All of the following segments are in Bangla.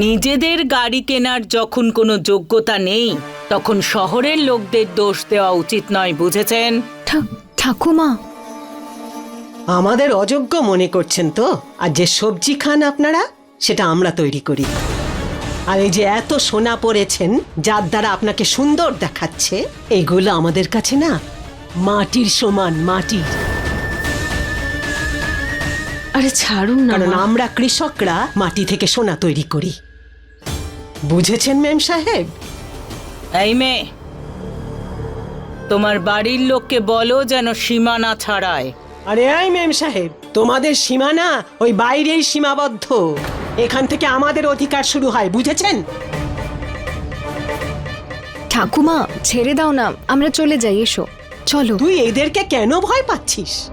নিজেদের গাড়ি কেনার যখন কোনো যোগ্যতা নেই তখন শহরের লোকদের দোষ দেওয়া উচিত নয় বুঝেছেন? ঠা- ঠাকুমা। আমাদের অযোগ্য মনে করছেন তো? আর যে সবজি খান আপনারা সেটা আমরা তৈরি করি। আর এই যে এত সোনা পরেছেন যার দ্বারা আপনাকে সুন্দর দেখাচ্ছে এগুলো আমাদের কাছে না মাটির সমান মাটির। আরে ছাড়ুন না কারণ মা। আমরা কৃষকরা মাটি থেকে সোনা তৈরি করি। বুঝেছেন ম্যাম সাহেব? এই মেয়ে তোমার বাড়ির লোককে বলো যেন সীমানা ছাড়ায়। আরে এই ম্যাম সাহেব তোমাদের সীমানা ওই বাইরেই সীমাবদ্ধ। এখান থেকে আমাদের অধিকার শুরু হয় বুঝেছেন? ঠাকুমা ছেড়ে দাও না আমরা চলে যাই এসো। চলো। তুই এদেরকে কেন ভয় পাচ্ছিস?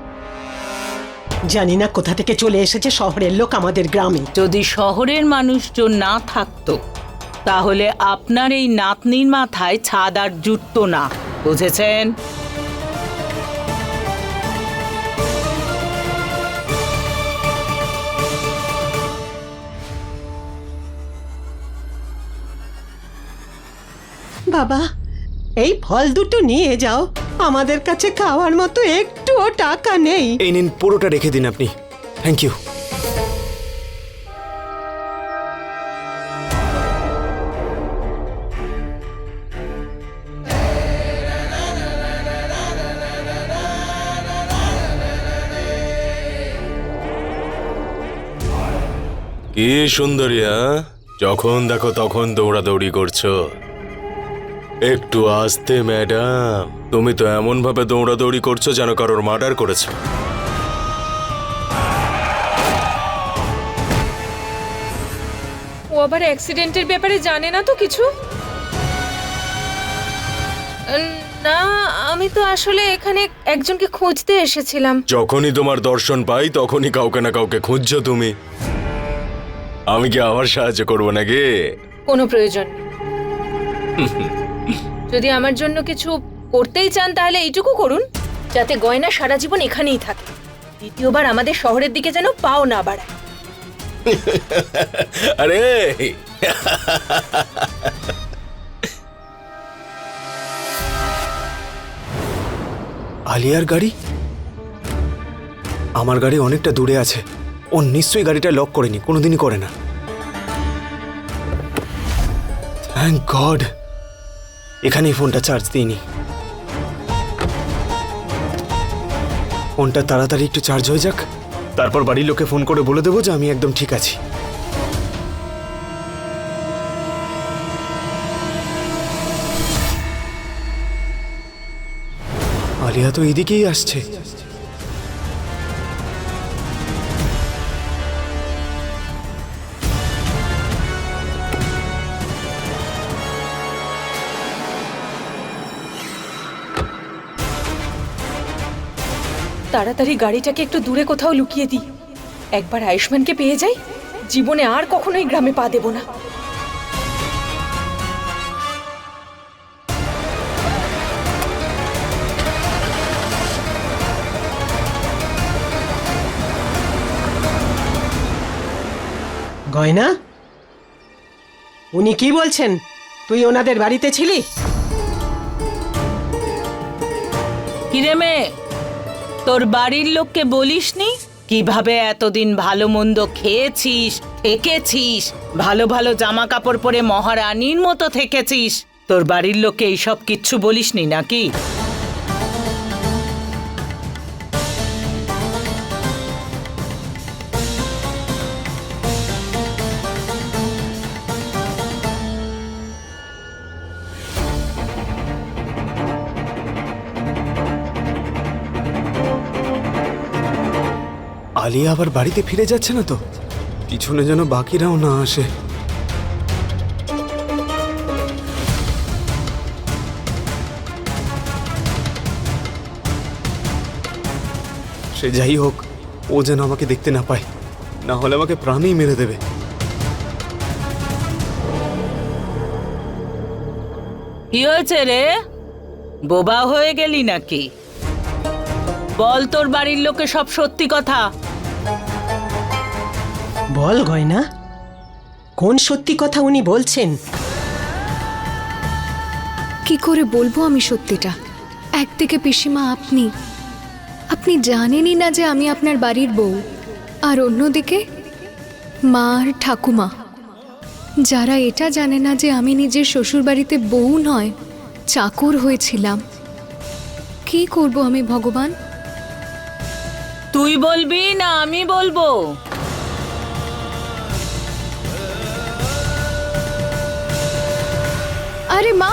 জানি না কোথা থেকে চলে এসেছে শহরের লোক আমাদের গ্রামে। যদি শহরের মানুষজন না থাকতো তাহলে আপনার এই নাতনির মাথায় ছাদ আর জুটতো না বুঝেছেন? বাবা এই ফল দুটো নিয়ে যাও। আমাদের কাছে খাওয়ার মতো একটুও টাকা নেই। এই নিন পুরোটা রেখে দিন আপনি। থ্যাংক ইউ কি সুন্দরী হ্যাঁ যখন দেখো তখন দৌড়াদৌড়ি করছ। একটু আস্তে ম্যাডাম। তুমি তো এমন ভাবে দৌড়াদৌড়ি করছ যেন কারোর মার্ডার করেছ। ও আবার অ্যাক্সিডেন্টের ব্যাপারে জানে না তো কিছু? না আমি তো আসলে এখানে একজনকে খুঁজতে এসেছিলাম। যখনই তোমার দর্শন পাই তখনই কাউকে না কাউকে খুঁজছো তুমি। আমি কি আবার সাহায্য করব নাকি? কোনো প্রয়োজন নেই। যদি আমার জন্য কিছু করতেই চান তাহলে এইটুকু করুন যাতে গয়না সারা জীবন এখানেই থাকে। দ্বিতীয়বার আমাদের শহরের দিকে যেন পাও না বাড়ায়। আরে! আলিয়ার গাড়ি? আমার গাড়ি অনেকটা দূরে আছে। ও নিশ্চয়ই গাড়িটা লক করেনি, কোনোদিনই করে না। থ্যাংক গড এখানেই ফোনটা চার্জ দিইনি। ফোনটা তাড়াতাড়ি একটু চার্জ হয়ে যাক, তারপর বাড়ির লোকে ফোন করে বলে দেবো যে আমি একদম ঠিক আছি। আলিয়া তো এদিকেই আসছে। তাড়াতাড়ি গাড়িটাকে একটু দূরে কোথাও লুকিয়ে দিই। একবার আয়ুষ্মানকে পেয়ে যাই জীবনে আর কখনোই গ্রামে পা দেব না। গয়না? উনি কি বলছেন? তুই ওনাদের বাড়িতে ছিলি? কিরে মেয়ে তোর বাড়ির লোককে বলিসনি? কীভাবে এতদিন ভালো মন্দ খেয়েছিস থেকেছিস ভালো ভালো জামা কাপড় পরে মহারানীর মতো থেকেছিস? তোর বাড়ির লোককে এইসব কিচ্ছু বলিসনি নাকি? আলিয়া আবার বাড়িতে ফিরে যাচ্ছে না তো? পিছনে যেন বাকিরাও না আসে। সে যাই হোক, ও যেন আমাকে দেখতে না পায়। না হলে আমাকে প্রাণেই মেরে দেবে। কি হয়েছে রে? বোবা হয়ে গেলি নাকি? বল তোর বাড়ির লোকে সব সত্যি কথা। বল গয়না। কোন সত্যি কথা উনি বলছেন? কি করে বলব আমি সত্যিটা? একদিকে পিসিমা আপনি আপনি জানেনই না যে আমি আপনার বাড়ির বউ। আর অন্যদিকে মা আর ঠাকুমা। যারা এটা জানে না যে আমি নিজের শ্বশুর বাড়িতে বউ নয় চাকর হয়েছিলাম। কি করব আমি ভগবান? তুই বলবি না আমি বলব? আরে মা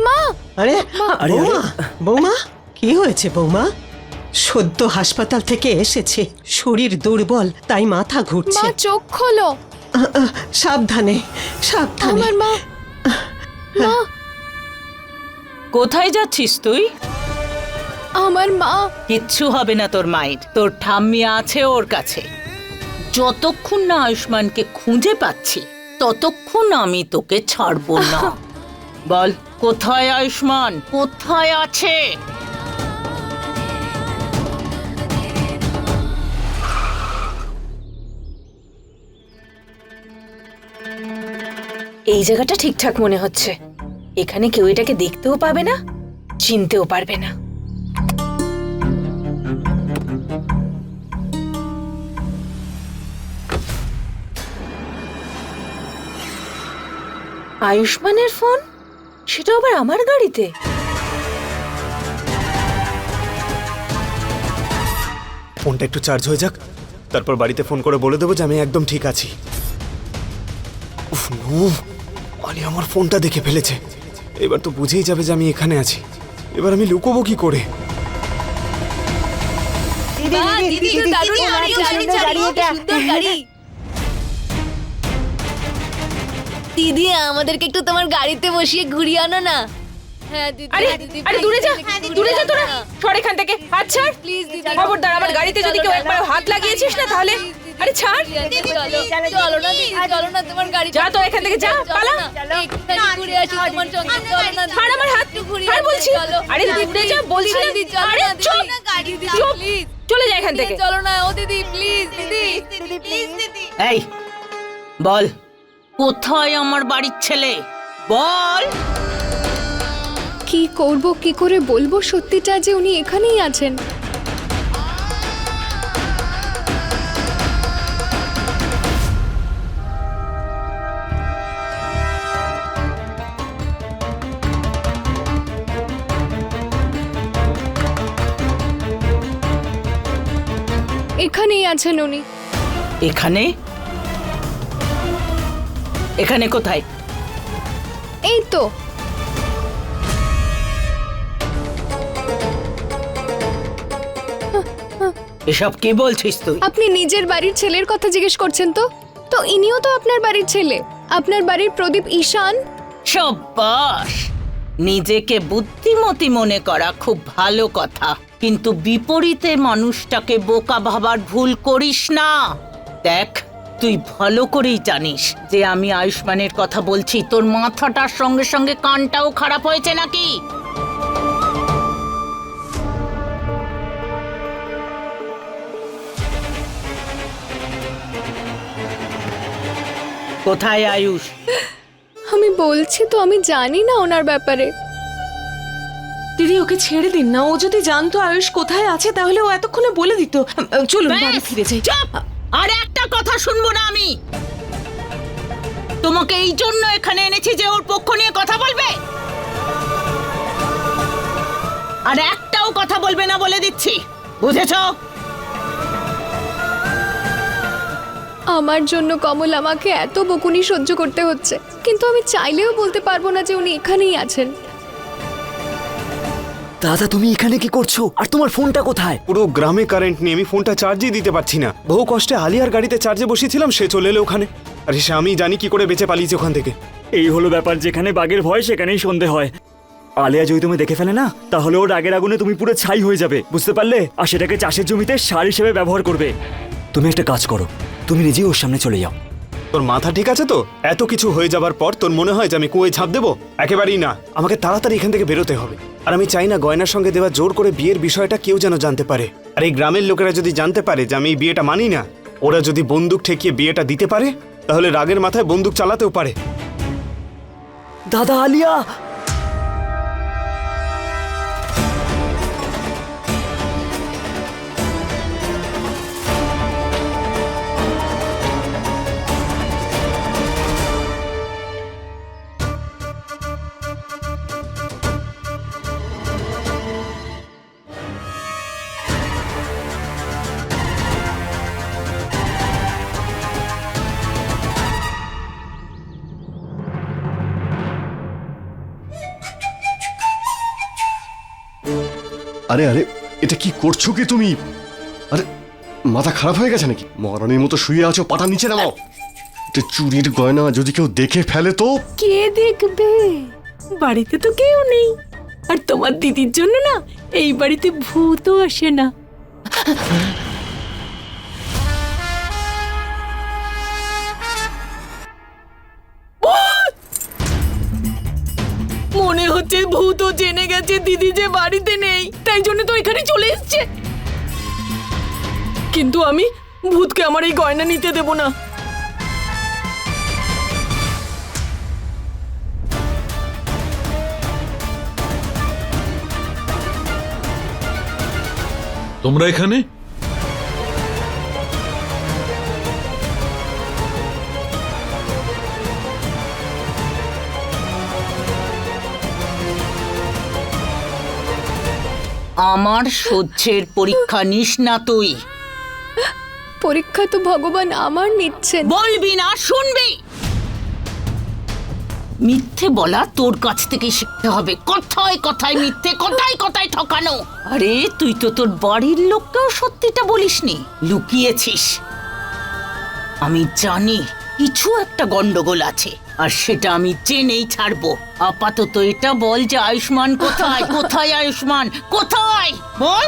মা। আরে আরে, বৌমা বৌমা কি হয়েছে বৌমা? সদ্য হাসপাতাল থেকে এসেছে শরীর দুর্বল তাই মাথা ঘুরছে। মা চোখ খোলো। সাবধানে সাবধানে। আমার মা মা। কোথায় যাচ্ছিস তুই? আমার মা। কিচ্ছু হবে না তোর মায়ের তোর ঠাম্মি আছে ওর কাছে। যতক্ষণ না আয়ুষ্মানকে খুঁজে পাচ্ছি ততক্ষণ আমি তোকে ছাড়বো না। বল কোথায় আয়ুষ্মান? কোথায় আছে? এই জায়গাটা ঠিকঠাক মনে হচ্ছে। এখানে কেউ এটাকে দেখতেও পাবে না চিনতেও পারবে না। আয়ুষ্মানের ফোন? সেটা আবার আমার গাড়িতে? ফোনটা একটু চার্জ হয়ে যাক তারপর বাড়িতে ফোন করে বলে দেবো যে আমি একদম ঠিক আছি। উফ নো আলি আমার ফোনটা দেখে ফেলেছে। এবার তো বুঝেই যাবে যে আমি এখানে আছি। এবার আমি লুকোবো কি করে? দিদি আমাদেরকে একটু তোমার গাড়িতে বসিয়ে ঘুরিয়ে আনো না। হ্যাঁ দিদি আরে দিদি, আরে দূরে যা দিদি, দিদি, দূরে যা তোরা না। সর এখান থেকে। হাত ছাড়। Please, দিদি, খবরদার আমার গাড়িতে যদি কেউ একবার হাত লাগিয়েছিস না তাহলে আরে ছাড়। চলো চলো না চলো না তোমার গাড়ি যা তো এখান থেকে যা পালা। ঘুরে আসি তোমার সঙ্গে চলো না ছাড় আমার হাত। ছাড় বলছি। আরে দূরে যা বলছি না। দিদি চলো আরে না গাড়ি দিদি প্লিজ চলে যা এখান থেকে। চলো না ও দিদি প্লিজ দিদি। দিদি প্লিজ দিদি এই বল কোথায় আমার বাড়ির ছেলে? বল। কি করব কি করে বলব? সত্যিটা যে উনি এখানেই আছেন। এখানেই আছেন উনি। এখানে? এখানে কোথায়? এই তো। এসব কি বলছিস তুই? আপনি নিজের বাড়ির ছেলের কথা জিজ্ঞেস করছেন তো? তো ইনিও তো আপনার বাড়ির ছেলে। আপনার বাড়ির প্রদীপ ঈশান? সব্বাস! নিজেকে বুদ্ধিমতী মনে করা খুব ভালো কথা। কিন্তু বিপরীতে মানুষটাকে বোকা ভাবার ভুল করিস না। দেখ তুই ভালো করেই জানিস যে আমি আয়ুষ্মানের কথা বলছি। তোর মাথাটার সঙ্গে সঙ্গে কানটাও খারাপ হয়েছে নাকি? কোথায় আয়ুষ? আমি বলছি তো আমি জানি না ওনার ব্যাপারে। দিদি ওকে ছেড়ে দিন না। ও যদি জানতো আয়ুষ কোথায় আছে তাহলে ও এতক্ষণে বলে দিত। চলুন বাড়ি ফিরে যাই। চুপ! আর একটা কথা শুনব না আমি। তোমাকে এই জন্য এখানে এনেছি যে ওর পক্ষ নিয়ে কথা বলবে? আর একটাও কথা বলবে না বলে দিচ্ছি। বুঝেছ? আমার জন্য কমল আমাকে এত বকুনি সহ্য করতে হচ্ছে, কিন্তু আমি চাইলেও বলতে পারব না যে উনি এখানেই আছেন। দাদা তুমি এখানে কি করছ? আর তোমার ফোনটা কোথায়? পুরো গ্রামে কারেন্ট নেই আমি ফোনটা চার্জই দিতে পারছি না। বহু কষ্টে আলিয়ার গাড়িতে চার্জে বসিয়েছিলাম সে চলে এলো ওখানে। আর সে আমি জানি কি করে বেঁচে পালিয়েছে ওখান থেকে। এই হলো ব্যাপার যেখানে বাঘের ভয় সেখানেই সন্ধে হয়। আলিয়া যদি তুমি দেখে ফেলে না তাহলে ওর আগের আগুনে তুমি পুরো ছাই হয়ে যাবে বুঝতে পারলে? আর সেটাকে চাষের জমিতে সার হিসেবে ব্যবহার করবে। তুমি একটা কাজ করো তুমি নিজেই ওর সামনে চলে যাও। তোর মাথা ঠিক আছে তো? এত কিছু হয়ে যাবার পর তোর মনে হয় যে আমি কুয়ে ঝাঁপ দেবো? একেবারেই না। আমাকে তাড়াতাড়ি এখান থেকে বেরোতে হবে। আর আমি চাই না গয়নার সঙ্গে দেওয়া জোর করে বিয়ের বিষয়টা কেউ যেন জানতে পারে। আর এই গ্রামের লোকেরা যদি জানতে পারে যে আমি এই বিয়েটা মানি না, ওরা যদি বন্দুক ঠেকিয়ে বিয়েটা দিতে পারে, তাহলে রাগের মাথায় বন্দুক চালাতেও পারে। দাদা আলিয়া! আরে আরে, এটা কি করছ কি তুমি? আরে, মাথা খারাপ হয়ে গেছে নাকি? মরণের মতো শুয়ে আছো, পাটা নিচে নামাও। চুরির গয়না, যদি কেউ দেখে ফেলে তো? কে দেখবে? বাড়িতে তো কেউ নেই। আর তোমার দিদির জন্য না, এই বাড়িতে ভূতও আসে না। ভূতও জেনে গেছে দিদি যে বাড়িতে নেই, তাই জন্য তো এখানে চলে এসছে। কিন্তু আমি ভূতকে আমার এই গয়না নিতে দেব না। তোমরা এখানে? আমার সহ্যের পরীক্ষা নিস না তুই। পরীক্ষা তো ভগবান আমার নিচ্ছেন। বলবি না শুনবি। মিথ্যে বলা তোর কাছ থেকে শিখতে হবে। কথায় কথায় মিথ্যে কথায় কথায় ঠকানো। আরে তুই তো তোর বাড়ির লোককেও সত্যিটা বলিসনি। লুকিয়েছিস। আমি জানি কিছু একটা গন্ডগোল আছে। আর সেটা আমি জেনেই ছাড়বো। আপাতত এটা বল যে আয়ুষ্মান কোথায়? কোথায় আয়ুষ্মান? কোথায়? বল।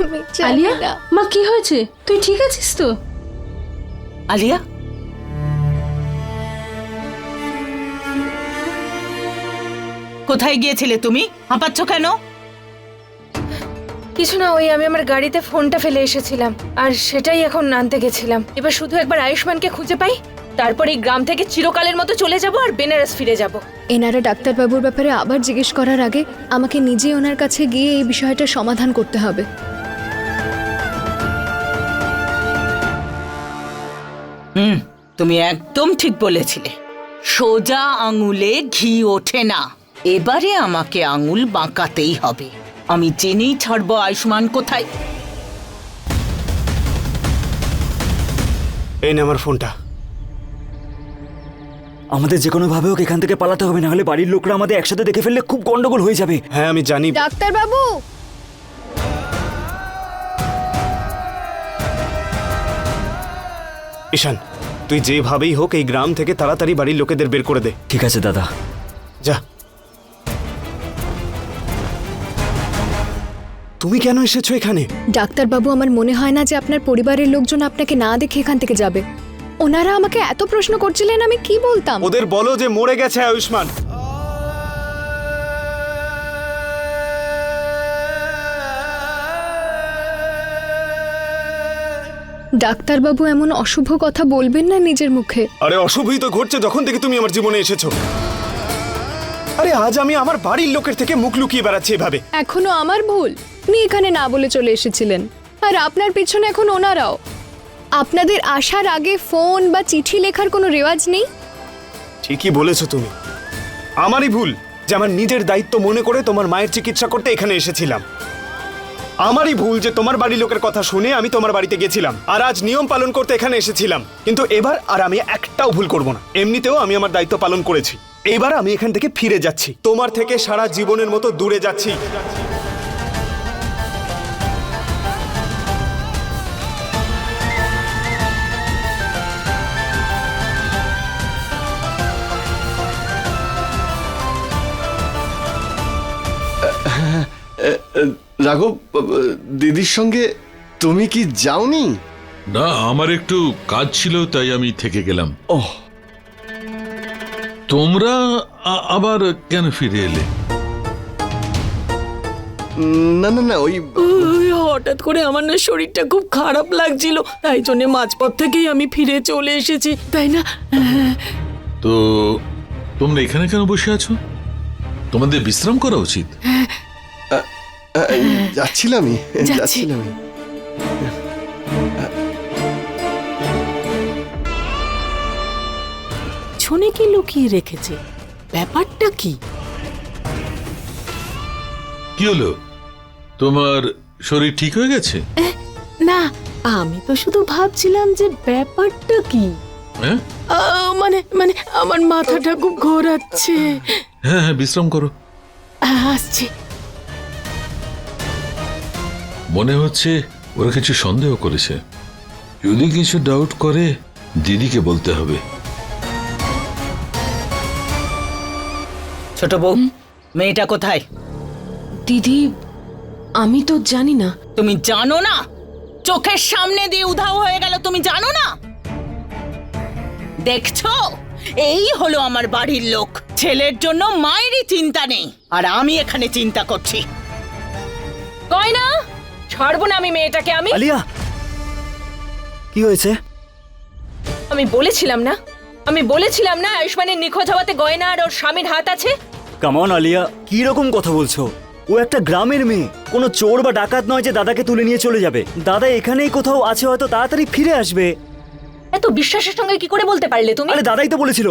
আমি জানি না। মা কি হয়েছে? তুই ঠিক আছিস তো? আলিয়া? কোথায় গিয়েছিলে তুমি? হাঁপাচ্ছ কেন? কিছু না ওই আমি আমার গাড়িতে ফোনটা ফেলে এসেছিলাম। আর সেটাই এখন আনতে গেছিলাম। এবার শুধু একবার আয়ুষ্মানকে খুঁজে পাই? তারপর এই গ্রাম থেকে চিরকালের মতো চলে যাব আর বেনারস ফিরে যাব। এনারা ডাক্তারবাবুর ব্যাপারে আবার জিজ্ঞেস করার আগে আমাকে নিজে ওনার কাছে গিয়ে এই বিষয়টা সমাধান করতে হবে। হুম তুমি একদম ঠিক বলেছিলে। সোজা আঙুলে ঘি ওঠে না। এবারে আমাকে আঙুল বাঁকাতেই হবে। আমি জেনেই ছাড়বো আয়ুষ্মান কোথায়। এই নে আমার ফোনটা। আমাদের যে কোনো ভাবে হোক এখান থেকে পালাতে হবে না হলে বাড়ির লোকরা আমাদের একসাথে দেখে ফেললে খুব গন্ডগোল হয়ে যাবে। হ্যাঁ আমি জানি। ডাক্তারবাবু! ঈশান তুই যেভাবেই হোক এই গ্রাম থেকে তাড়াতাড়ি বাড়ির লোকেদের বের করে দে। ঠিক আছে দাদা। যা। তুমি কেন এসেছ এখানে? ডাক্তারবাবু আমার মনে হয় না যে আপনার পরিবারের লোকজন আপনাকে না দেখে এখান থেকে যাবে। ওনারা আমাকে এত প্রশ্ন করছিলেন আমি কি বলতাম? ওদের বলো যে মরে গেছে আয়ুষ্মান। ডাক্তারবাবু এমন অশুভ কথা বলবেন না নিজের মুখে। আরে অশুভই তো ঘটছে যখন থেকে তুমি আমার জীবনে এসেছ। আরে আজ আমি আমার বাড়ির লোকের থেকে মুখ লুকিয়ে বেড়াচ্ছি এভাবে। এখনও আমার ভুল? উনি এখানে না বলে চলে এসেছিলেন। আর আপনার পিছনে এখন ওনারাও। আপনাদের আসার আগে ফোন বা চিঠি লেখার কোনো রেওয়াজ নেই? ঠিকই বলেছ তুমি। আমারই ভুল যে আমার নিজের দায়িত্ব মনে করে তোমার মায়ের চিকিৎসা করতে এখানে এসেছিলাম। আমারই ভুল যে তোমার বাড়ির লোকের কথা শুনে আমি তোমার বাড়িতে গেছিলাম আর আজ নিয়ম পালন করতে এখানে এসেছিলাম। কিন্তু এবার আর আমি একটাও ভুল করব না। এমনিতেও আমি আমার দায়িত্ব পালন করেছি। এবার আমি এখান থেকে ফিরে যাচ্ছি। তোমার থেকে সারা জীবনের মতো দূরে যাচ্ছি। রাঘব দিদির সঙ্গে তুমি কি যাওনি? না আমার একটু কাজ ছিল তাই আমি থেকে গেলাম। ওহ। তোমরা আবার কেন ফিরে এলে? উম, না না না ওই হঠাৎ করে আমার না শরীরটা খুব খারাপ লাগছিল তাই জন্য মাঝপথ থেকেই আমি ফিরে চলে এসেছি তাই না? তো তোমরা এখানে কেন বসে আছো? তোমাদের বিশ্রাম করা উচিত। আহ, যাচ্ছিলামই যাচ্ছি। যাচ্ছিলামই। ছনে কি লুকিয়ে রেখেছে। ব্যাপারটা কি? কি হলো? তোমার শরীর ঠিক হয়ে গেছে? না আমি তো শুধু ভাবছিলাম যে ব্যাপারটা কি। হ্যাঁ? আহ, মানে মানে আমার মাথাটা খুব ঘোরাচ্ছে। হ্যাঁ হ্যাঁ বিশ্রাম করো। আসছে। মনে হচ্ছে ওরা কিছু সন্দেহ করেছে। যদি কিছু ডাউট করে দিদিকে বলতে হবে। ছোট বউ মেয়েটা কোথায়? দিদি আমি তো জানি না। তুমি জানো না? চোখের সামনে দিয়ে উধাও হয়ে গেল তুমি জানো না? দেখছ? এই হলো আমার বাড়ির লোক। ছেলের জন্য মায়েরই চিন্তা নেই আর আমি এখানে চিন্তা করছি। গয়না? ছাড়বো না আমি মেয়েটাকে আমি আলিয়া! কি হয়েছে? আমি বলেছিলাম না আমি বলেছিলাম না আয়ুষ্মানের নিখোঁজ হওয়াতে গয়না আর ওর স্বামীর হাত আছে। কামন আলিয়া কি রকম কথা বলছো? ও একটা গ্রামের মেয়ে। কোনো চোর বা ডাকাত নয় যে দাদাকে তুলে নিয়ে চলে যাবে। দাদা এখানেই কোথাও আছে হয়তো তাড়াতাড়ি ফিরে আসবে। এত বিশ্বাসের সঙ্গে কি করে বলতে পারলে তুমি? আরে দাদাই তো বলেছিল।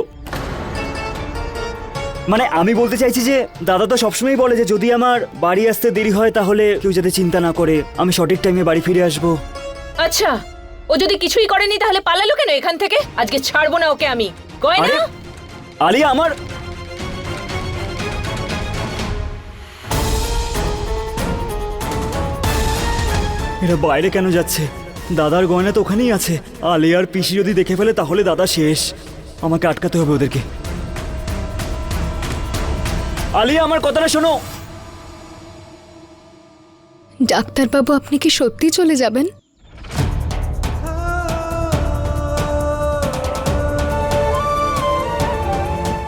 মানে আমি বলতে চাইছি যে দাদা তো সবসময় বলে যে যদি আমার বাড়ি আসতে দেরি হয় তাহলে কেউ যাতে চিন্তা না করে আমি সঠিক টাইমে বাড়ি ফিরে আসব। আচ্ছা ও যদি কিছুই করেনি তাহলে পালালো কেন এখান থেকে? আজকে ছাড়বো না ওকে আমি। গয়না? আরে আলিয়া আমার এরা বাইরে কেন যাচ্ছে? দাদার গয়না তো ওখানেই আছে। আলিয়ার পিসি যদি দেখে ফেলে তাহলে দাদা শেষ। আমাকে আটকাতে হবে ওদেরকে। আলিয়া আমার কথাটা শোনো। ডাক্তারবাবু আপনি কি সত্যি চলে যাবেন?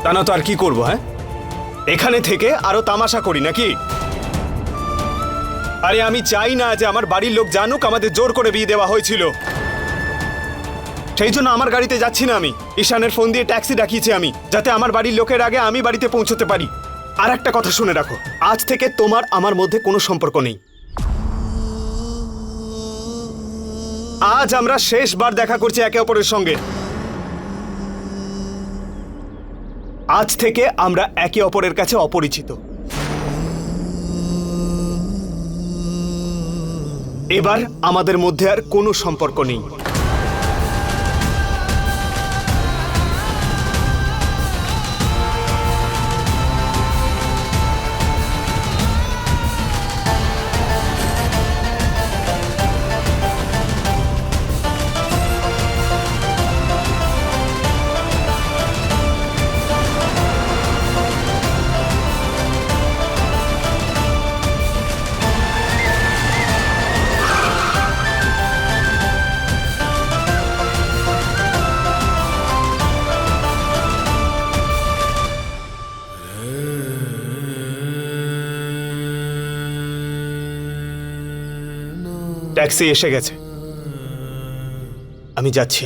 তা না তো আর কি করব হ্যাঁ? এখানে থেকে আরও তামাশা করি নাকি? আরে আমি চাই না যে আমার বাড়ির লোক জানুক আমাদের জোর করে বিয়ে দেওয়া হয়েছিল। সেই জন্য আমার গাড়িতে যাচ্ছি না আমি। ঈশানের ফোন দিয়ে ট্যাক্সি ডাকিয়েছি আমি যাতে আমার বাড়ির লোকের আগে আমি বাড়িতে পৌঁছতে পারি। আর একটা কথা শুনে রাখো। আজ থেকে তোমার আমার মধ্যে কোনো সম্পর্ক নেই। আজ আমরা শেষবার দেখা করছি একে অপরের সঙ্গে। আজ থেকে আমরা একে অপরের কাছে অপরিচিত। এবার আমাদের মধ্যে আর কোনো সম্পর্ক নেই। ট্যাক্সি এসে গেছে আমি যাচ্ছি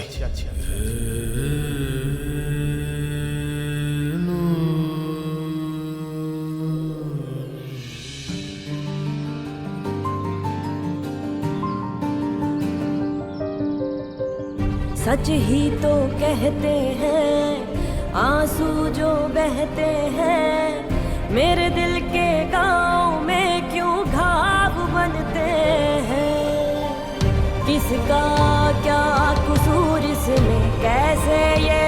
सच ही तो कहते हैं आंसू जो बहते हैं मेरे दिल के किसका क्या कसूर इसमें? कैसे ये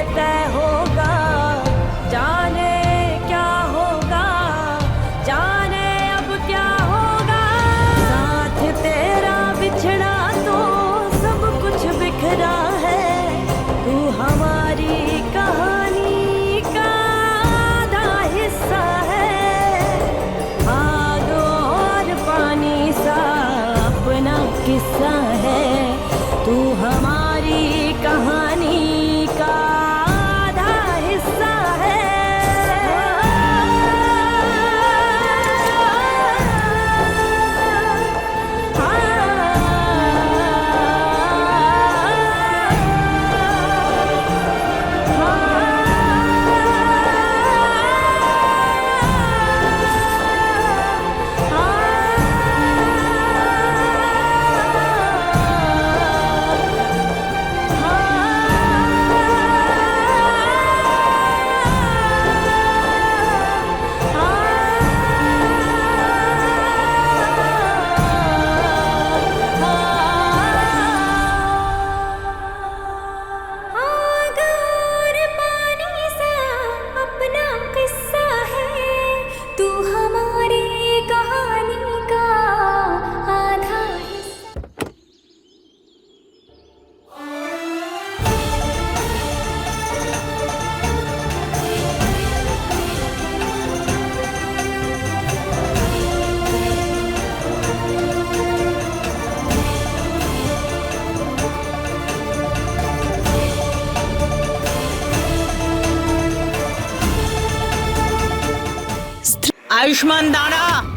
तू हमारी आयुष्मान दाना।